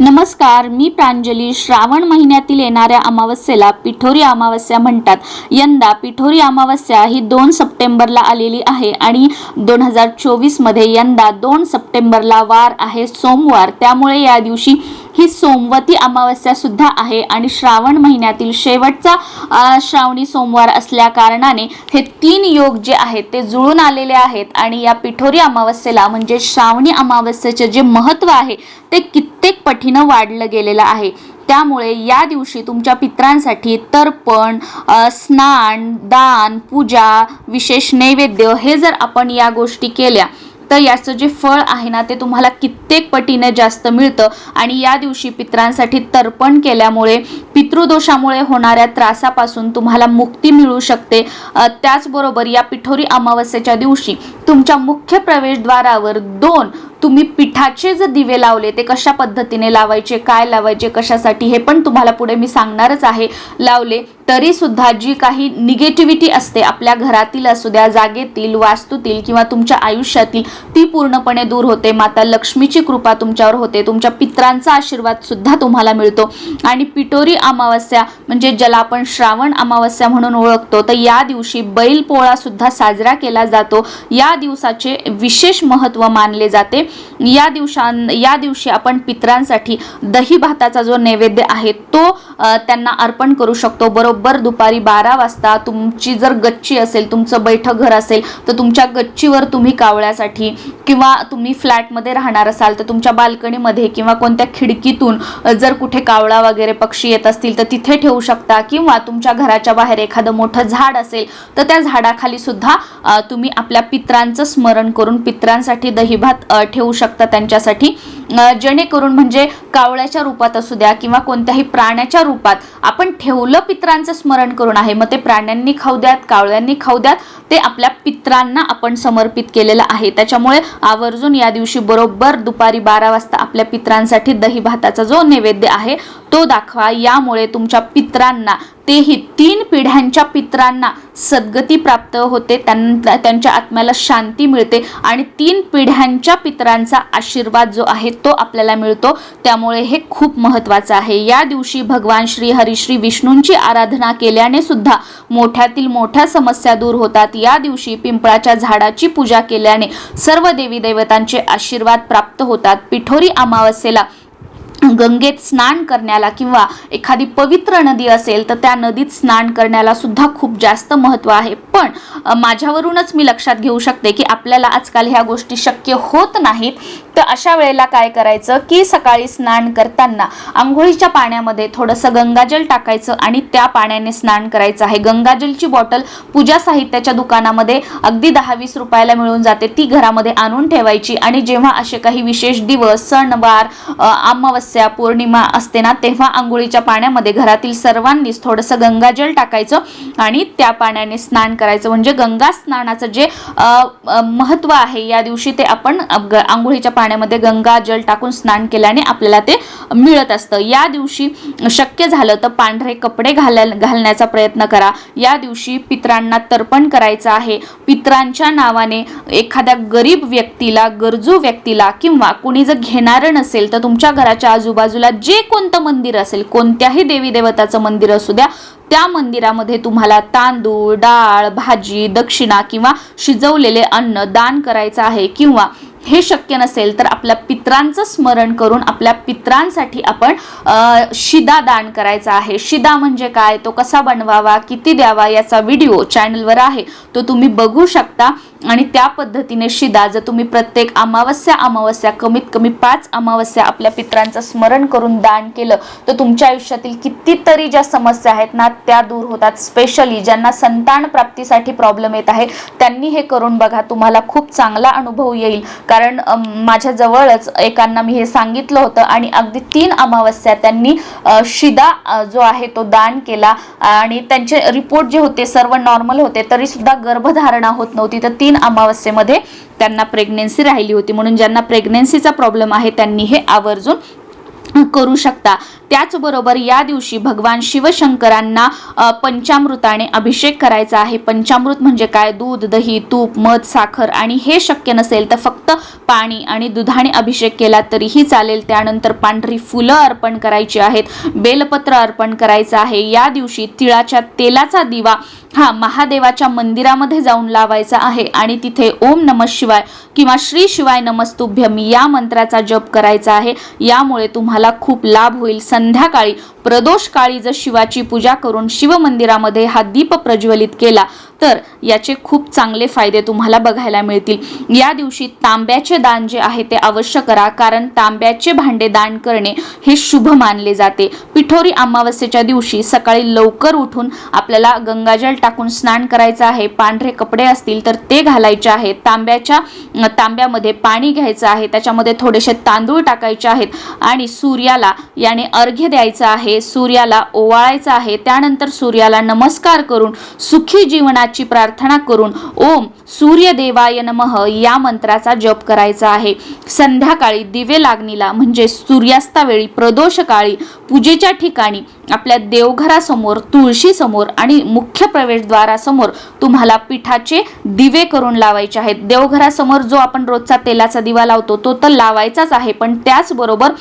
नमस्कार मी प्रांजली. श्रावण महिन्यातील येणाऱ्या अमावस्येला पिठोरी अमावस्या म्हणतात. यंदा पिठोरी अमावस्या ही दोन सप्टेंबरला आलेली आहे आणि दोन हजार चोवीसमध्ये यंदा दोन सप्टेंबरला वार आहे सोमवार. त्यामुळे या दिवशी ही सोमवती अमावस्या सुद्धा आहे आणि श्रावण महिन्यातील शेवटचा श्रावणी सोमवार असल्या कारणाने हे तीन योग जे आहेत ते जुळून आलेले आहेत आणि या पिठोरी अमावस्येला म्हणजे श्रावणी अमावस्येचे जे महत्त्व आहे ते कित्येक पटीनं वाढलं गेलेलं आहे. त्यामुळे या दिवशी तुमच्या पित्रांसाठी तर्पण स्नान दान पूजा विशेष नैवेद्य हे जर आपण या गोष्टी केल्या तर याचं जे फळ आहे ना ते तुम्हाला कित्येक पटीने जास्त मिळतं. आणि या दिवशी पित्रांसाठी तर्पण केल्यामुळे पितृदोषामुळे होणाऱ्या त्रासापासून तुम्हाला मुक्ती मिळू शकते. त्याचबरोबर या पिठोरी अमावस्येच्या दिवशी तुमच्या मुख्य प्रवेशद्वारावर दोन तुम्ही पिठाचे जे दिवे लावले ते कशा पद्धतीने लावायचे काय लावायचे कशासाठी हे पण तुम्हाला पुढे मी सांगणारच आहे. लावले तरी सुद्धा जी काही निगेटिव्हिटी असते आपल्या घरातील असू द्या जागेतील वास्तूतील किंवा तुमच्या आयुष्यातील ती पूर्णपणे दूर होते. माता लक्ष्मीची कृपा तुमच्यावर होते. तुमच्या पित्रांचा आशीर्वाद सुद्धा तुम्हाला मिळतो. आणि पिटोरी अमावस्या म्हणजे ज्याला आपण श्रावण अमावस्या म्हणून ओळखतो तर या दिवशी बैल पोळा सुद्धा साजरा केला जातो. या दिवसाचे विशेष महत्त्व मानले जाते. या दिवसां या दिवशी आपण पित्रांसाठी दही भाताचा जो नैवेद्य आहे तो त्यांना अर्पण करू शकतो. बरोबर दुपारी बारा वाजता तुमची जर गच्ची असेल तुमचं बैठक घर असेल तर तुमच्या गच्चीवर तुम्ही कावळ्यासाठी किंवा तुम्ही फ्लॅटमध्ये राहणार असाल तर तुमच्या बाल्कनीमध्ये किंवा कोणत्या खिडकीतून जर कुठे कावळा वगैरे पक्षी येत असतील तर तिथे ठेवू शकता. किंवा तुमच्या घराच्या बाहेर एखादं मोठं झाड असेल तर त्या झाडाखाली सुद्धा तुम्ही आपल्या पित्रांचं स्मरण करून पित्रांसाठी दहीभात ठेव ठेवू शकता त्यांच्यासाठी. जेणेकरून म्हणजे कावळ्याच्या रूपात असू द्या किंवा कोणत्याही प्राण्याच्या रूपात आपण ठेवलं पित्रांचं स्मरण करून आहे मग ते प्राण्यांनी खाऊ द्यात कावळ्यांनी खाऊ द्यात ते आपल्या पित्रांना आपण समर्पित केलेलं आहे. त्याच्यामुळे आवर्जून या दिवशी बरोबर दुपारी बारा वाजता आपल्या पित्रांसाठी दही भाताचा जो नैवेद्य आहे तो दाखवा. यामुळे तुमच्या पित्रांना तेही तीन पिढ्यांच्या पित्रांना सद्गती प्राप्त होते त्यां त्यांच्या आत्म्याला शांती मिळते आणि तीन पिढ्यांच्या पितरांचा आशीर्वाद जो आहे तो आपल्याला मिळतो. त्यामुळे हे खूप महत्त्वाचं आहे. या दिवशी भगवान श्री हरिश्री विष्णूंची आराधना केल्याने सुद्धा मोठ्यातील मोठ्या समस्या दूर होतात. या दिवशी पिंपळाच्या झाडाची पूजा केल्याने सर्व देवी देवतांचे आशीर्वाद प्राप्त होतात. पिठोरी अमावस्येला गंगेत स्नान करण्याला किंवा एखादी पवित्र नदी असेल तर त्या नदीत स्नान करण्याला सुद्धा खूप जास्त महत्त्व आहे. पण माझ्यावरूनच मी लक्षात घेऊ शकते की आपल्याला आजकाल ह्या गोष्टी शक्य होत नाहीत. तर अशा वेळेला काय करायचं की सकाळी स्नान करताना आंघोळीच्या पाण्यामध्ये थोडंसं गंगाजल टाकायचं आणि त्या पाण्याने स्नान करायचं आहे. गंगाजलची बॉटल पूजा साहित्याच्या दुकानामध्ये अगदी दहा वीस रुपयाला मिळून जाते. ती घरामध्ये आणून ठेवायची आणि जेव्हा असे काही विशेष दिवस सणवार अमावस्या अमावस्या पौर्णिमा असते ना तेव्हा आंघोळीच्या पाण्यामध्ये घरातील सर्वांनीच थोडंसं गंगाजल टाकायचं आणि त्या पाण्याने स्नान करायचं. म्हणजे गंगा स्नानाचं जे महत्त्व आहे या दिवशी ते आपण ग- आंघोळीच्या पाण्यामध्ये गंगा जल टाकून स्नान केल्याने आपल्याला ते मिळत असतं. या दिवशी शक्य झालं तर पांढरे कपडे घालाय घालण्याचा प्रयत्न करा. या दिवशी पित्रांना तर्पण करायचं आहे. पित्रांच्या नावाने एखाद्या गरीब व्यक्तीला गरजू व्यक्तीला किंवा कुणी जर घेणारं नसेल तर तुमच्या घराच्या आजूबाजूला जे कोणतं मंदिर असेल कोणत्याही देवी देवताचं मंदिर असू द्या त्या मंदिरामध्ये तुम्हाला तांदूळ डाळ भाजी दक्षिणा किंवा शिजवलेले अन्न दान करायचं आहे किंवा हे शक्य नसेल तर आपल्या पित्रांचं स्मरण करून आपल्या पित्रांसाठी आपण शिदा दान करायचा आहे. शिदा म्हणजे काय? तो कसा बनवावा? किती द्यावा? याचा व्हिडिओ चॅनलवर आहे. तो तुम्ही बघू शकता. आणि त्या पद्धतीने शिदा जर तुम्ही प्रत्येक अमावस्या अमावस्या कमीत कमी पाच अमावस्या आपल्या पित्रांचं स्मरण करून दान केलं तर तुमच्या आयुष्यातील कितीतरी ज्या समस्या आहेत ना त्या दूर होतात. स्पेशली ज्यांना संतान प्राप्तीसाठी प्रॉब्लेम येत आहे त्यांनी हे करून बघा. तुम्हाला खूप चांगला अनुभव येईल. कारण माझ्या जवळच एकांना मी हे सांगितलं होतं आणि अगदी तीन अमावस्या त्यांनी शिदा जो आहे तो दान केला आणि त्यांचे रिपोर्ट जे होते सर्व नॉर्मल होते तरी सुद्धा गर्भधारणा होत नव्हती. तर तीन अमावस्येमध्ये त्यांना प्रेग्नेन्सी राहिली होती. म्हणून ज्यांना प्रेग्नेन्सीचा प्रॉब्लेम आहे त्यांनी हे आवर्जून करू शकता. त्याचबरोबर या दिवशी भगवान शिवशंकरांना पंचामृताने अभिषेक करायचा आहे. पंचामृत म्हणजे काय? दूध दही तूप मध साखर आणि हे शक्य नसेल तर फक्त पाणी आणि दुधाने अभिषेक केला तरीही चालेल. त्यानंतर पांढरी फुलं अर्पण करायची आहेत. बेलपत्र अर्पण करायचं आहे. या दिवशी तिळाच्या तेलाचा दिवा हा महादेवाच्या मंदिरामध्ये जाऊन लावायचा आहे. आणि तिथे ओम नम शिवाय किंवा श्री शिवाय नमस्तुभ्यम या मंत्राचा जप करायचा आहे. यामुळे तुम्हाला खूप लाभ होईल. संध्याकाळी प्रदोष काळी जर शिवाची पूजा करून शिवमंदिरामध्ये हा दीप प्रज्वलित केला तर याचे खूप चांगले फायदे तुम्हाला बघायला मिळतील. या दिवशी तांब्याचे दान जे आहे ते अवश्य करा कारण तांब्याचे भांडे दान करणे हे शुभ मानले जाते. पिठोरी अमावस्येच्या दिवशी सकाळी लवकर उठून आपल्याला गंगाजल टाकून स्नान करायचं आहे पांढरे कपडे असतील तर ते घालायचे आहेत तांब्याच्या तांब्यामध्ये पाणी घ्यायचं आहे त्याच्यामध्ये थोडेसे तांदूळ टाकायचे आहेत आणि सूर्याला याने अर्घ्य द्यायचं आहे सूर्याला ओवाळायचं आहे त्यानंतर सूर्याला नमस्कार करून सुखी जीवनाची प्रार्थना करून ओम सूर्यदेवाय नमः या मंत्राचा जप करायचा आहे. संध्याकाळी दिवे लागणीला म्हणजे सूर्यास्तावेळी प्रदोषकाळी पूजेच्या ठिकाणी आपल्या देवघरासमोर तुळशीसमोर आणि मुख्य प्रवेशद्वारासमोर तुम्हाला पिठाचे दिवे करून लावायचे आहेत. देवघरासमोर जो आपण रोजचा तेलाचा दिवा लावतो तो तर लावायचाच आहे पण त्याचबरोबर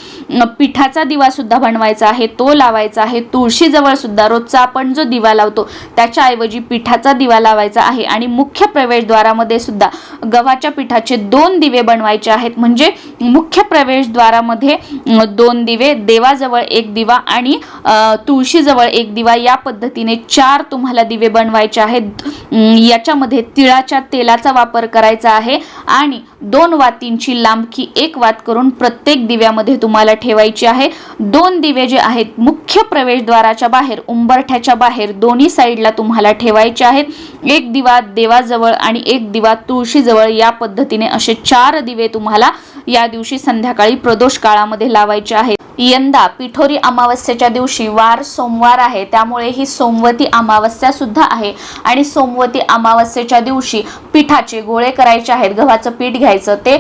पिठाचा दिवा सुद्धा बनवायचा आहे तो लावायचा आहे. तुळशीजवळ सुद्धा रोजचा आपण जो दिवा लावतो त्याच्याऐवजी पिठाचा दिवा लावायचा आहे. आणि मुख्य प्रवेशद्वारामध्ये सुद्धा गव्हाच्या पिठाचे दोन दिवे बनवायचे आहेत. म्हणजे मुख्य प्रवेशद्वारामध्ये दोन दिवे देवाजवळ एक दिवा आणि तुळशीजवळ एक दिवा या पद्धतीने चार तुम्हाला दिवे बनवायचे आहेत. याच्यामध्ये तिळाच्या तेलाचा वापर करायचा आहे आणि दोन वातींची लांबकी एक वात करून प्रत्येक दिव्यामध्ये तुम्हाला ठेवायची आहे. दोन दिवे जे आहेत मुख्य प्रवेशद्वाराच्या बाहेर उंबरठ्याच्या बाहेर दोन्ही साईडला तुम्हाला ठेवायचे आहेत. एक दिवा देवाजवळ आणि एक दिवा तुळशीजवळ या पद्धतीने असे चार दिवे तुम्हाला या दिवशी संध्याकाळी प्रदोष काळामध्ये लावायचे आहेत यंदा पिठोरी अमावस्येच्या दिवशी वार सोमवार आहे. त्यामुळे ही सोमवती अमावस्या सुद्धा आहे. आणि सोमवती अमावस्येच्या दिवशी पिठाचे गोळे करायचे आहेत. गव्हाचं पीठ घ्यायचं ते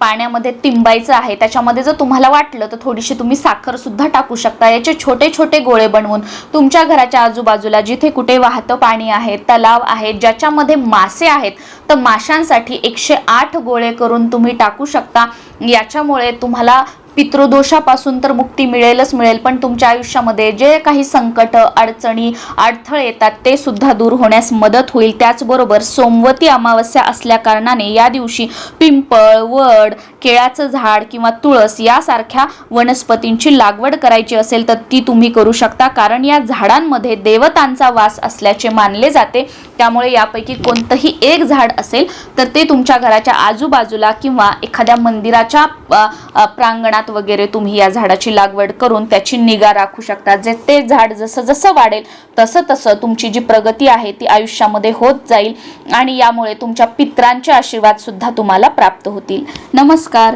पाण्यामध्ये तिंबायचं आहे. त्याच्यामध्ये जर तुम्हाला वाटलं तर थोडीशी तुम्ही साखर सुद्धा टाकू शकता. याचे छोटे छोटे गोळे बनवून तुमच्या घराच्या आजूबाजूला जिथे कुठे वाहतं पाणी आहे तलाव आहे ज्याच्यामध्ये मासे आहेत तर माशांसाठी एकशे आठ गोळे करून तुम्ही टाकू शकता. याच्यामुळे तुम्हाला पितृदोषापासून तर मुक्ती मिळेलच मिळेल. पण तुमच्या आयुष्यामध्ये जे काही संकट अडचणी अडथळे येतात ते सुद्धा दूर होण्यास मदत होईल. त्याचबरोबर सोमवती अमावस्या असल्या कारणाने या दिवशी पिंपळ वड केळाचं झाड किंवा तुळस यासारख्या वनस्पतींची लागवड करायची असेल तर ती तुम्ही करू शकता. कारण या झाडांमध्ये देवतांचा वास असल्याचे मानले जाते. त्यामुळे यापैकी कोणतंही एक झाड असेल तर ते तुमच्या घराच्या आजूबाजूला किंवा एखाद्या मंदिराच्या प्रांगणात अ, वगैरे तुम्ही या झाडाची लागवड करून त्याची निगा राखू शकता. जे ते झाड जसं जसं वाढेल तसं तसं तुमची जी प्रगती आहे ती आयुष्यामध्ये होत जाईल आणि यामुळे तुमच्या पित्रांचे आशीर्वाद सुद्धा तुम्हाला प्राप्त होतील. नमस्कार.